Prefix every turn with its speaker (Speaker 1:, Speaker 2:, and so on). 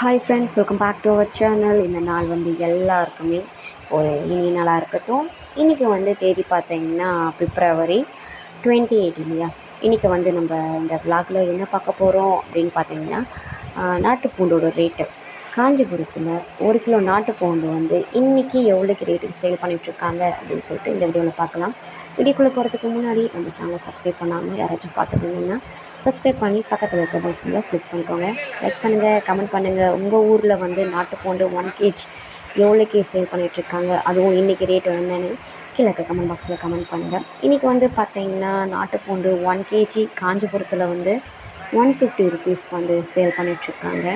Speaker 1: Hi friends welcome back to our channel இந்த நாள் வந்து எல்லாருக்குமே ஒரு இனிய நாளாக இருக்கட்டும். இன்றைக்கி வந்து தேதி பார்த்தீங்கன்னா பிப்ரவரி டுவெண்ட்டி எயிட் இல்லையா? இன்றைக்கி வந்து நம்ம இந்த விளாகில் என்ன பார்க்க போகிறோம் அப்படின்னு பார்த்தீங்கன்னா நாட்டுப்பூண்டோட ரேட்டு காஞ்சிபுரத்தில் ஒரு கிலோ நாட்டு பூண்டு வந்து இன்றைக்கி எவ்வளோக்கு ரேட்டுக்கு சேல் பண்ணிகிட்ருக்காங்க அப்படின்னு சொல்லிட்டு இந்த வீடியோவில் பார்க்கலாம். வீடியோக்குள்ளே போகிறதுக்கு முன்னாடி நம்ம சேனலை சப்ஸ்கிரைப் பண்ணாமல் யாராச்சும் பார்த்துட்டு இருந்தீங்கன்னா சப்ஸ்கிரைப் பண்ணி பக்கத்தில் இருக்க பஸ்ஸில் கிளிக் பண்ணிக்கோங்க. லைக் பண்ணுங்கள் கமெண்ட் பண்ணுங்கள் உங்கள் ஊரில் வந்து நாட்டுப்பூண்டு ஒன் கேஜ் எவ்வளோக்கு சேல் பண்ணிகிட்ருக்காங்க அதுவும் இன்றைக்கி ரேட் என்னென்னு கீழே இருக்க கமெண்ட் பாக்ஸில் கமெண்ட் பண்ணுங்கள் இன்றைக்கி வந்து பார்த்தீங்கன்னா நாட்டுப்பூண்டு ஒன் கேஜி காஞ்சிபுரத்தில் வந்து ஒன் ஃபிஃப்டி ருபீஸ்க்கு வந்து சேல் பண்ணிகிட்ருக்காங்க